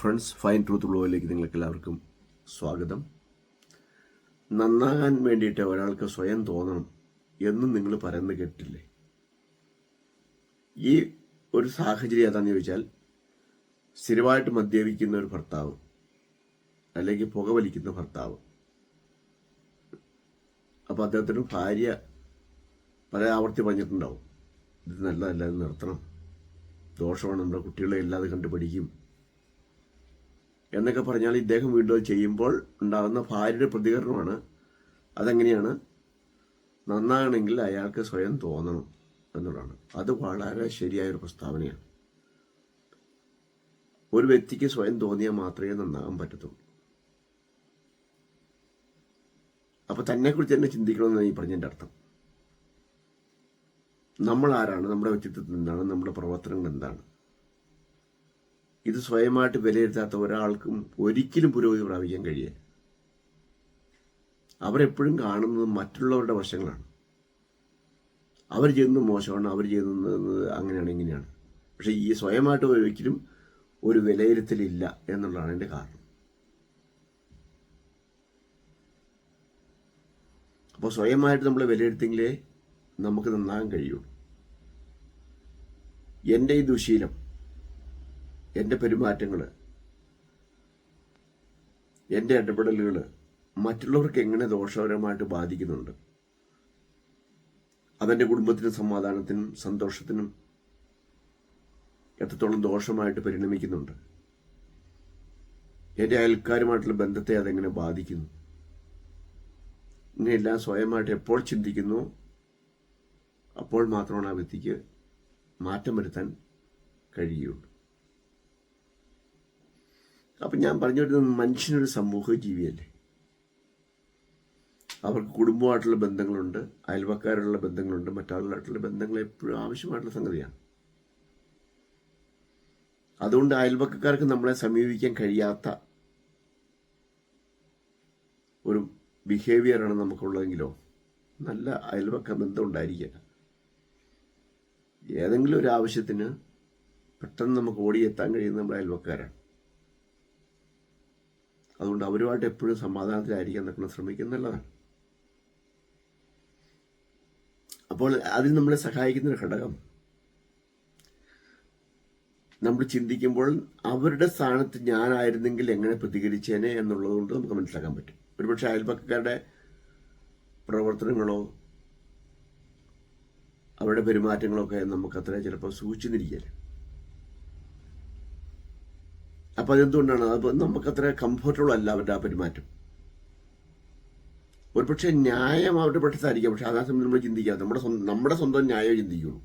Friends fine truth ബ്ലോയിലേക്ക് നിങ്ങൾക്ക് എല്ലാവർക്കും സ്വാഗതം. നന്നാകാൻ വേണ്ടിയിട്ട് ഒരാൾക്ക് സ്വയം തോന്നണം എന്നും നിങ്ങൾ പറയുന്നത് കേട്ടില്ലേ? ഈ ഒരു സാഹചര്യം ഏതാണെന്ന് ചോദിച്ചാൽ സ്ഥിരമായിട്ട് മദ്യപിക്കുന്ന ഒരു ഭർത്താവ് അല്ലെങ്കിൽ പുക വലിക്കുന്ന ഭർത്താവ്. അപ്പോൾ അദ്ദേഹത്തിന്റെ ഭാര്യ പല ആവർത്തി പറഞ്ഞിട്ടുണ്ടാവും ഇത് നല്ലതല്ല നിർത്തണം. ദോഷമാണ് നമ്മുടെ കുട്ടികളെ ഇല്ലാതെ കണ്ടുപിടിക്കും. എന്നൊക്കെ പറഞ്ഞാൽ ഇദ്ദേഹം വീണ്ടും ചെയ്യുമ്പോൾ ഉണ്ടാകുന്ന ഭാര്യയുടെ പ്രതികരണമാണ്. അതെങ്ങനെയാണ്? നന്നാണെങ്കിൽ അയാൾക്ക് സ്വയം തോന്നണം എന്നുള്ളതാണ്. അത് വളരെ ശരിയായ ഒരു പ്രസ്താവനയാണ്. ഒരു വ്യക്തിക്ക് സ്വയം തോന്നിയാൽ മാത്രമേ നന്നാകാൻ പറ്റത്തുള്ളൂ. അപ്പൊ തന്നെക്കുറിച്ച് തന്നെ ചിന്തിക്കണമെന്നാണ് ഈ പറഞ്ഞതിന്റെ അർത്ഥം. നമ്മൾ ആരാണ് നമ്മുടെ വ്യക്തിത്വത്തിൽ എന്താണ് നമ്മുടെ പ്രവർത്തനങ്ങൾ എന്താണ്? ഇത് സ്വയമായിട്ട് വിലയിരുത്താത്ത ഒരാൾക്കും ഒരിക്കലും പുരോഗതി പ്രാപിക്കാൻ കഴിയില്ല അവരെപ്പോഴും കാണുന്നത് മറ്റുള്ളവരുടെ വശങ്ങളാണ്. അവർ ചെയ്യുന്നത് മോശമാണ് അവർ ചെയ്യുന്നത് അങ്ങനെയാണ് ഇങ്ങനെയാണ്. പക്ഷേ ഈ സ്വയമായിട്ട് ഒരിക്കലും ഒരു വിലയിരുത്തലില്ല എന്നുള്ളതാണ് എന്റെ കാരണം. അപ്പോൾ സ്വയമായിട്ട് നമ്മൾ വിലയിരുത്തിയെങ്കിലേ നമുക്ക് നന്നാകാൻ കഴിയുള്ളൂ. എന്റെ ഈ ദുശീലം എന്റെ പെരുമാറ്റങ്ങൾ എന്റെ ഇടപെടലുകൾ മറ്റുള്ളവർക്ക് എങ്ങനെ ദോഷകരമായിട്ട് ബാധിക്കുന്നുണ്ട്. അതെന്റെ കുടുംബത്തിനും സമാധാനത്തിനും സന്തോഷത്തിനും എത്രത്തോളം ദോഷമായിട്ട് പരിണമിക്കുന്നുണ്ട്. എന്റെ അയൽക്കാരുമായിട്ടുള്ള ബന്ധത്തെ അതെങ്ങനെ ബാധിക്കുന്നു. ഇങ്ങനെയെല്ലാം സ്വയമായിട്ട് എപ്പോൾ ചിന്തിക്കുന്നു അപ്പോൾ മാത്രമാണ് ആ വ്യക്തിക്ക് മാറ്റം വരുത്താൻ കഴിയുള്ളൂ. അപ്പം ഞാൻ പറഞ്ഞു വരുന്നത് മനുഷ്യനൊരു സമൂഹ ജീവിയല്ലേ? അവർക്ക് കുടുംബമായിട്ടുള്ള ബന്ധങ്ങളുണ്ട് അയൽവക്കാരുള്ള ബന്ധങ്ങളുണ്ട് മറ്റാളുകളായിട്ടുള്ള ബന്ധങ്ങൾ എപ്പോഴും ആവശ്യമായിട്ടുള്ള സംഗതിയാണ്. അതുകൊണ്ട് അയൽവക്കക്കാർക്ക് നമ്മളെ സമീപിക്കാൻ കഴിയാത്ത ഒരു ബിഹേവിയറാണ് നമുക്കുള്ളതെങ്കിലോ നല്ല അയൽവക്ക ബന്ധം ഉണ്ടായിരിക്കുക ഏതെങ്കിലും ഒരു ആവശ്യത്തിന് പെട്ടെന്ന് നമുക്ക് ഓടിയെത്താൻ കഴിയുന്ന നമ്മുടെ അയൽവക്കാരാണ്. അതുകൊണ്ട് അവരുമായിട്ട് എപ്പോഴും സമാധാനത്തിലായിരിക്കാൻ നമ്മൾ ശ്രമിക്കുന്നുള്ളതാണ് അപ്പോൾ അതിൽ നമ്മളെ സഹായിക്കുന്ന ഒരു ഘടകം. നമ്മൾ ചിന്തിക്കുമ്പോൾ അവരുടെ സ്ഥാനത്ത് ഞാനായിരുന്നെങ്കിൽ എങ്ങനെ പ്രതികരിച്ചേനെ എന്നുള്ളത് കൊണ്ട് നമുക്ക് മനസ്സിലാക്കാൻ പറ്റും. ഒരുപക്ഷെ അയൽപക്കക്കാരുടെ പ്രവർത്തനങ്ങളോ അവരുടെ പെരുമാറ്റങ്ങളൊക്കെ നമുക്ക് അത്ര ചിലപ്പോൾ സൂക്ഷിച്ചിരിക്കില്ല. അപ്പം അതെന്തുകൊണ്ടാണ്? അപ്പോൾ നമുക്കത്ര കംഫർട്ടബിൾ അല്ല അവരുടെ ആ പെരുമാറ്റം. ഒരുപക്ഷെ ന്യായം അവരുടെ പക്ഷത്തായിരിക്കാം പക്ഷെ അതാ സമയം നമ്മൾ ചിന്തിക്കാതെ നമ്മുടെ നമ്മുടെ സ്വന്തം ന്യായം ചിന്തിക്കുള്ളൂ.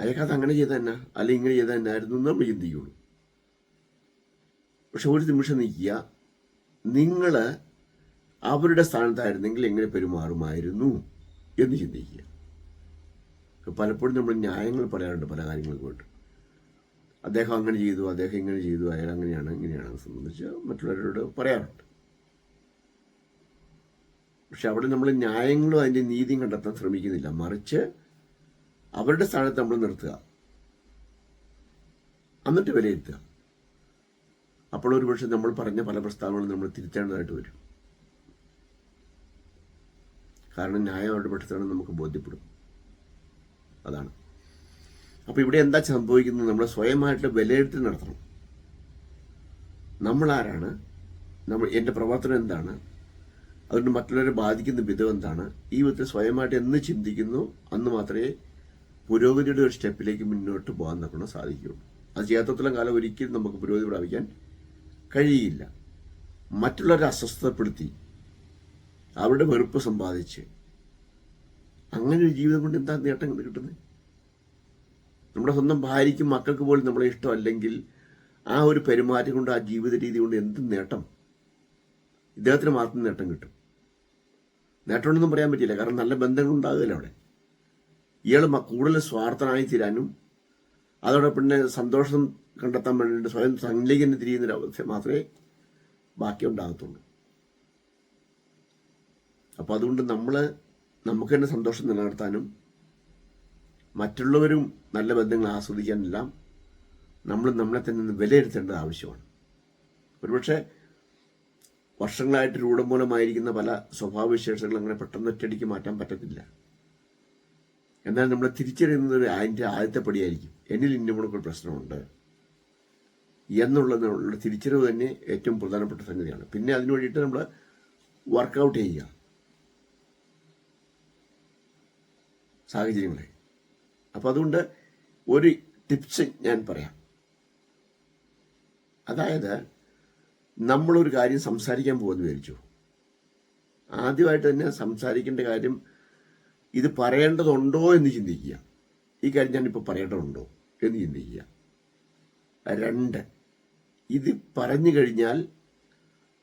അയാൾക്കത് അങ്ങനെ ചെയ്ത തന്നെ അല്ലെങ്കിൽ ഇങ്ങനെ ചെയ്ത തന്നെ ആയിരുന്നു നമ്മൾ ചിന്തിക്കുള്ളൂ. പക്ഷെ ഒരു നിമിഷം നിൽക്കുക. നിങ്ങൾ അവരുടെ സ്ഥാനത്തായിരുന്നെങ്കിൽ എങ്ങനെ പെരുമാറുമായിരുന്നു എന്ന് ചിന്തിക്കുക. പലപ്പോഴും നമ്മൾ ന്യായങ്ങൾ പറയാറുണ്ട് പല കാര്യങ്ങൾക്ക് വേണ്ടി അദ്ദേഹം അങ്ങനെ ചെയ്തു അദ്ദേഹം ഇങ്ങനെ ചെയ്തു അയാൾ അങ്ങനെയാണ് ഇങ്ങനെയാണ് സംബന്ധിച്ച് മറ്റുള്ളവരോട് പറയാറുണ്ട്. പക്ഷെ അവിടെ നമ്മൾ ന്യായങ്ങളും അതിന്റെ നീതിയും കണ്ടെത്താൻ ശ്രമിക്കുന്നില്ല. മറിച്ച് അവരുടെ സ്ഥാനത്ത് നമ്മൾ നിർത്തുക. എന്നിട്ട് വിലയിരുത്തുക. അപ്പോൾ ഒരു പക്ഷെ നമ്മൾ പറഞ്ഞ പല പ്രസ്താവനകളും നമ്മൾ തിരുത്തേണ്ടതായിട്ട് വരും. കാരണം ന്യായം അവരുടെ പക്ഷത്താണ് നമുക്ക് ബോധ്യപ്പെടും. അതാണ്. അപ്പോൾ ഇവിടെ എന്താ സംഭവിക്കുന്നത്? നമ്മൾ സ്വയമായിട്ട് വിലയിരുത്തൽ നടത്തണം. നമ്മൾ ആരാണ് നമ്മൾ എന്റെ പ്രവർത്തനം എന്താണ്? അതുകൊണ്ട് മറ്റുള്ളവരെ ബാധിക്കുന്ന വിധം എന്താണ്? ഈ വിധത്തിൽ സ്വയമായിട്ട് എന്ന് ചിന്തിക്കുന്നു? അന്ന് മാത്രമേ പുരോഗതിയുടെ ഒരു സ്റ്റെപ്പിലേക്ക് മുന്നോട്ട് പോകാൻ നമുക്ക് സാധിക്കുകയുള്ളൂ അത് ചെയ്യാത്തത്തോളം കാലം ഒരിക്കലും നമുക്ക് പുരോഗതി പ്രാപിക്കാൻ കഴിയില്ല. മറ്റുള്ളവരെ അസ്വസ്ഥപ്പെടുത്തി അവരുടെ വെറുപ്പ് സമ്പാദിച്ച് അങ്ങനെ ഒരു ജീവിതം കൊണ്ട് എന്താ നേട്ടം കിട്ടുന്നത്? നമ്മുടെ സ്വന്തം ഭാര്യയ്ക്കും മക്കൾക്ക് പോലും നമ്മളെ ഇഷ്ടമല്ലെങ്കിൽ ആ ഒരു പെരുമാറ്റം കൊണ്ട് ആ ജീവിത രീതി കൊണ്ട് എന്ത് നേട്ടം? ഇദ്ദേഹത്തിന് മാത്രം നേട്ടം കിട്ടും. നേട്ടമുണ്ടെന്നും പറയാൻ പറ്റില്ല. കാരണം നല്ല ബന്ധങ്ങൾ ഉണ്ടാകില്ല അവിടെ. ഇയാൾ കൂടുതൽ സ്വാർത്ഥനായി തീരാനും അതോടൊപ്പം തന്നെ സന്തോഷം കണ്ടെത്താൻ വേണ്ടിയിട്ട് സ്വയം തന്നെ തിരിയുന്ന അവസ്ഥ മാത്രമേ ബാക്കി ഉണ്ടാകത്തുള്ളൂ. അപ്പോൾ അതുകൊണ്ട് നമ്മൾ നമുക്ക് തന്നെ സന്തോഷം നിലനിർത്താനും മറ്റുള്ളവരും നല്ല ബന്ധങ്ങൾ ആസ്വദിക്കാനെല്ലാം. നമ്മൾ നമ്മളെ തന്നെ വിലയിരുത്തേണ്ടത് ആവശ്യമാണ്. ഒരുപക്ഷെ വർഷങ്ങളായിട്ട് രൂഢമൂലമായിരിക്കുന്ന പല സ്വഭാവവിശേഷങ്ങൾ അങ്ങനെ പെട്ടെന്ന് ഒറ്റയടിക്ക് മാറ്റാൻ പറ്റത്തില്ല. എന്നാൽ നമ്മൾ തിരിച്ചറിയുന്നത് അതിന്റെ ആദ്യത്തെ പടിയായിരിക്കും. എന്നിൽ ഇന്ന മുണക്കൊരു പ്രശ്നമുണ്ട്. എന്നുള്ളതിനുള്ള തിരിച്ചറിവ് തന്നെ ഏറ്റവും പ്രധാനപ്പെട്ട സംഗതിയാണ്. പിന്നെ അതിനു വേണ്ടിയിട്ട് നമ്മൾ വർക്കൗട്ട് ചെയ്യുക. സാഹചര്യങ്ങളെ. അപ്പോൾ അതുകൊണ്ട് ഒരു ടിപ്സ് ഞാൻ പറയാം. അതായത് നമ്മളൊരു കാര്യം സംസാരിക്കാൻ പോകുമെന്ന് വിചാരിച്ചു. ആദ്യമായിട്ട് തന്നെ സംസാരിക്കേണ്ട കാര്യം ഇത് പറയേണ്ടതുണ്ടോ എന്ന് ചിന്തിക്കുക. ഈ കാര്യം ഞാനിപ്പോൾ പറയേണ്ടതുണ്ടോ എന്ന് ചിന്തിക്കുക. രണ്ട് ഇത് പറഞ്ഞു കഴിഞ്ഞാൽ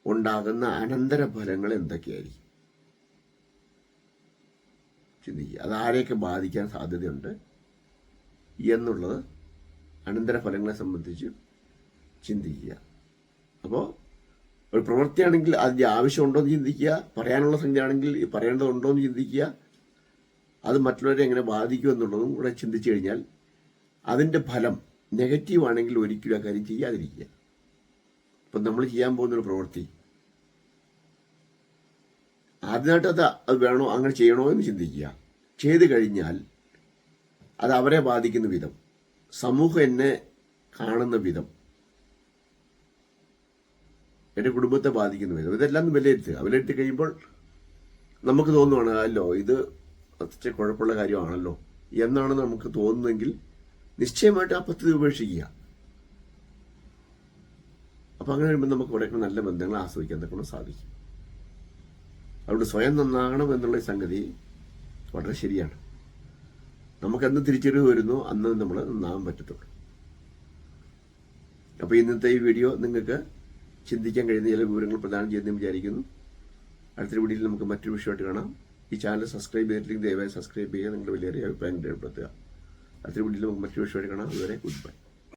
ഉണ്ടാകുന്ന അനന്തരഫലങ്ങൾ എന്തൊക്കെയായിരിക്കും? ചിന്തിക്കുക. അത് ആരെയൊക്കെ ബാധിക്കാൻ സാധ്യതയുണ്ട്? എന്നുള്ളത് അനന്തരഫലങ്ങളെ സംബന്ധിച്ച് ചിന്തിക്കുക. അപ്പോൾ ഒരു പ്രവൃത്തിയാണെങ്കിൽ അതിന്റെ ആവശ്യമുണ്ടോ എന്ന് ചിന്തിക്കുക പറയാനുള്ള സംഖ്യയാണെങ്കിൽ പറയേണ്ടതുണ്ടോ എന്ന് ചിന്തിക്കുക അത് മറ്റുള്ളവരെ എങ്ങനെ ബാധിക്കും എന്നുള്ളതും കൂടെ ചിന്തിച്ചു കഴിഞ്ഞാൽ അതിന്റെ ഫലം നെഗറ്റീവ് ആണെങ്കിൽ ഒരിക്കലും ആ കാര്യം ചെയ്യാതിരിക്കുക. ഇപ്പം നമ്മൾ ചെയ്യാൻ പോകുന്നൊരു പ്രവൃത്തി. ആദ്യമായിട്ട് അത് വേണോ അങ്ങനെ ചെയ്യണോ എന്ന് ചിന്തിക്കുക. ചെയ്തു കഴിഞ്ഞാൽ അത് അവരെ ബാധിക്കുന്ന വിധം. സമൂഹം എന്നെ കാണുന്ന വിധം. എന്റെ കുടുംബത്തെ ബാധിക്കുന്ന വിധം. ഇതെല്ലാം വിലയിരുത്തുക. വിലയിരുത്തി കഴിയുമ്പോൾ നമുക്ക് തോന്നുവാണ് അല്ലോ ഇത് അത്ര കുഴപ്പമുള്ള കാര്യമാണല്ലോ എന്നാണ് നമുക്ക് തോന്നുന്നെങ്കിൽ നിശ്ചയമായിട്ട് ആ പദ്ധതി ഉപേക്ഷിക്കുക. അപ്പം അങ്ങനെ വരുമ്പോൾ നമുക്ക് ഇവിടെ നല്ല ബന്ധങ്ങൾ ആസ്വദിക്കാൻ കൊണ്ട് സാധിക്കും. അതുകൊണ്ട് സ്വയം നന്നാകണം എന്നുള്ള സംഗതി വളരെ ശരിയാണ്. നമുക്കെന്ന് തിരിച്ചറിവ് വരുന്നു അന്ന് നമ്മൾ നന്നാവാൻ പറ്റത്തുള്ളൂ. അപ്പോൾ ഇന്നത്തെ ഈ വീഡിയോ നിങ്ങൾക്ക് ചിന്തിക്കാൻ കഴിയുന്ന ചില വിവരങ്ങൾ പ്രദാനം ചെയ്യുന്നതെന്ന് വിചാരിക്കുന്നു. അടുത്ത വീഡിയോയിൽ നമുക്ക് മറ്റൊരു വിഷയമായിട്ട് കാണാം. ഈ ചാനൽ സബ്സ്ക്രൈബ് ചെയ്തിട്ടില്ലെങ്കിൽ ദയവായി സബ്സ്ക്രൈബ് ചെയ്യുക. നിങ്ങളുടെ വലിയ അഭിപ്രായം രേഖപ്പെടുത്തുക. അടുത്ത വീഡിയോയിൽ നമുക്ക് മറ്റൊരു വിഷയമായിട്ട് കാണാം. അതുവരെ ഗുഡ് ബൈ.